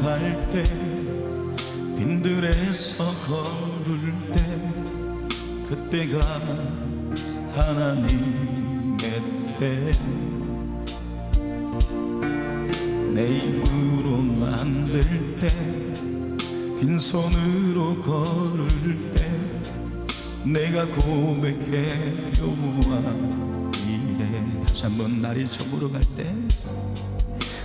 갈 때 빈들에서 걸을 때 그때가 하나님의 때. 내 입으로 만들 때 빈손으로 걸을 때 내가 고백해 여호와 이래. 다시 한번 날이 저물어 갈 때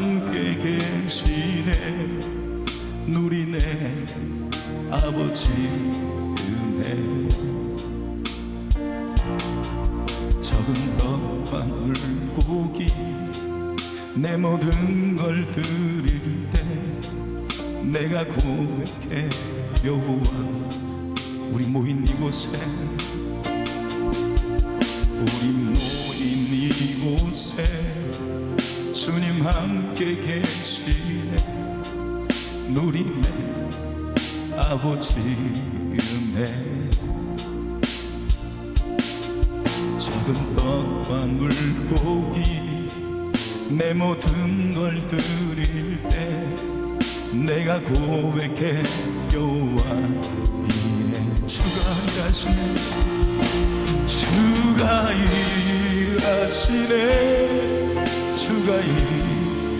함께 계시네. 누리네. 아버지 은혜. 적은 떡과 물고기. 내 모든 걸 드릴 때 내가 고백해. 여호와 우리 모인 이곳에. 우리 모인 이곳에 함께 계시네. 누리네. 아버지 은혜 작은 떡과 물고기 내 모든 걸 드릴 때 내가 고백해 여호와 이래. 주가 일하시네. 주가 일하시네. 주가 일